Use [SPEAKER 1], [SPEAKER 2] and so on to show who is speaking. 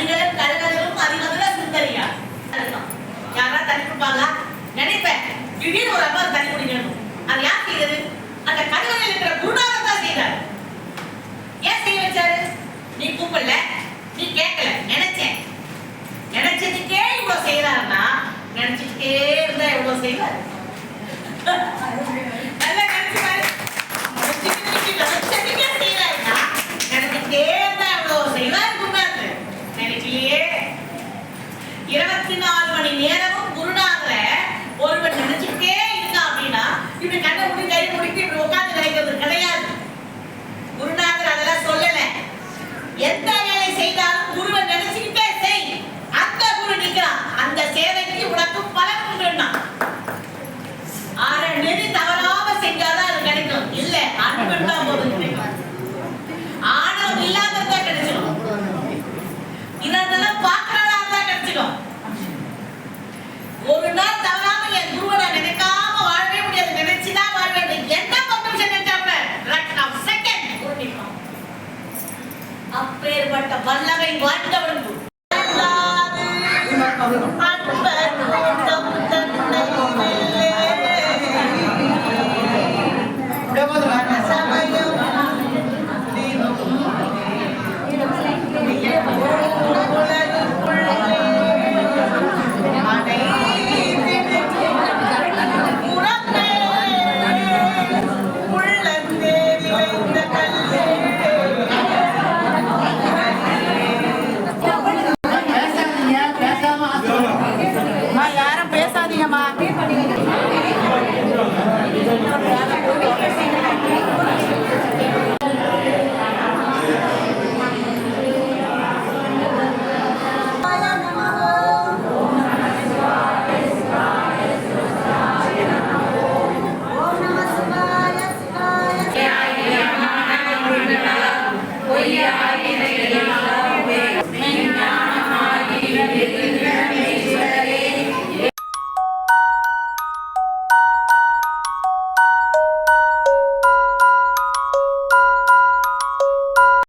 [SPEAKER 1] அணிகலன் கருகரும் அதிகதுல சுந்தரியா? யாரா தண்ணி கொடுப்பாங்களா? நினைப்பேன். திடீர்னு ஒரு அம்மா தண்ணி குடிக்கணும் அது யார் செய்யறது அந்த கருவறையில் இருக்கிற குருநாதன் தான் செய்தார். ஏன் செய்ய வச்சாரு? நீ கூப்பிடல. நீ கேட்கல. நினைச்சேன். நினைச்சதுக்கே இவ்வளவு செய்யறாருன்னா நினைச்சுக்கிட்டே இருந்தா எவ்வளவு செய்வார்? நல்லா நினைச்சு பாரு. நினைச்சுக்கிட்டே செய்யறாருன்னா நினைச்சுக்கிட்டே வல்லமை வாழ்ந்தவன் அன்பர்